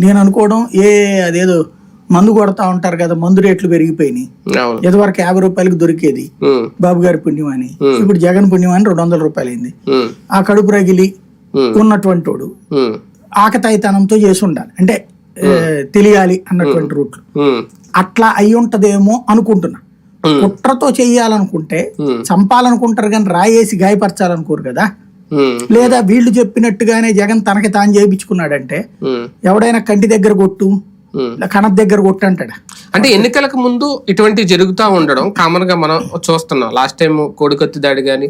నేను అనుకోవడం ఏ అదేదో మందు కొడతా ఉంటారు కదా మందు రేట్లు పెరిగిపోయినాయి. ఇదివరకు యాభై రూపాయలకి దొరికేది బాబు గారి పుణ్యం అని. ఇప్పుడు జగన్ పుణ్యం అని రెండు వందల రూపాయలు అయింది ఆ కడుపు రగిలి ఉన్నటువంటి వాడు ఆకతాయితనంతో చేసి ఉండాలి. అంటే తెలియాలి అన్నటువంటి రూట్లు అట్లా అయి ఉంటదేమో అనుకుంటున్నా. కుట్రతో చెయ్యాలనుకుంటే. చంపాలనుకుంటారు కానీ రాయేసి గాయపరచాలనుకోరు కదా. లేదా వీళ్ళు చెప్పినట్టుగానే జగన్ తనకి తాను చేయించుకున్నాడంటే ఎవడైనా కంటి దగ్గర కొట్టు. కణత దగ్గర కొట్టు అంటాడా? అంటే ఎన్నికలకు ముందు ఇటువంటి జరుగుతూ ఉండడం కామన్గా మనం చూస్తున్నాం. లాస్ట్ టైం కోడికొత్తి దాడి కానీ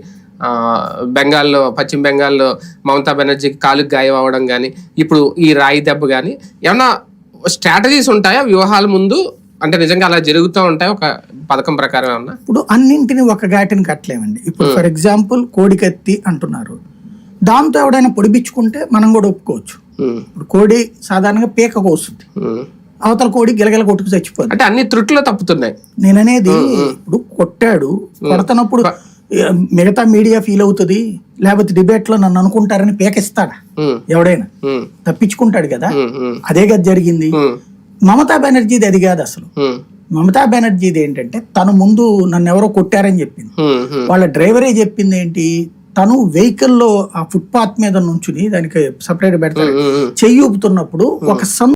బెంగాల్లో పశ్చిమ బెంగాల్లో మమతా బెనర్జీకి కాలుకి గాయం అవ్వడం కానీ ఇప్పుడు ఈ రాయి దెబ్బ కానీ ఏమన్నా స్ట్రాటజీస్ ఉంటాయా? వ్యూహాల ముందు అంటే నిజంగా అలా జరుగుతూ ఉంటాయి? ఒక పథకం ప్రకారం ఏమన్నా? ఇప్పుడు అన్నింటిని ఒక ఘాటిని కట్టలేమండి. ఇప్పుడు ఫర్ ఎగ్జాంపుల్ కోడికత్తి అంటున్నారు. దాంతో ఎవడైనా పొడిపించుకుంటే మనం కూడా ఒప్పుకోవచ్చు. ఇప్పుడు కోడి సాధారణంగా పీక కోస్తుంది. అవతల కోడి గిలగిల కొట్టుకు చచ్చిపోద్ది అంటే అన్ని త్రుట్లో తప్పుతున్నాయి. నేననేది ఇప్పుడు కొట్టాడు కొడుతున్నప్పుడు ఏ, మిగతా మీడియా ఫీల్ అవుతుంది లేకపోతే డిబేట్లో నన్ను అనుకుంటారని పీకిస్తాడా? ఎవడైనా? తప్పించుకుంటాడు కదా? అదే కదా జరిగింది. మమతా బెనర్జీది అది కాదు అసలు. మమతా బెనర్జీది ఏంటంటే తను ముందు నన్ను ఎవరో కొట్టారని చెప్పింది. వాళ్ళ డ్రైవరే చెప్పింది ఏంటి? తను వెహికల్లో ఆ ఫుట్పాత్ మీద నుంచుని దానికి సపరేట్ పెడతారు ఉమ్. చెయ్యి ఊపుతున్నప్పుడు ఒక సం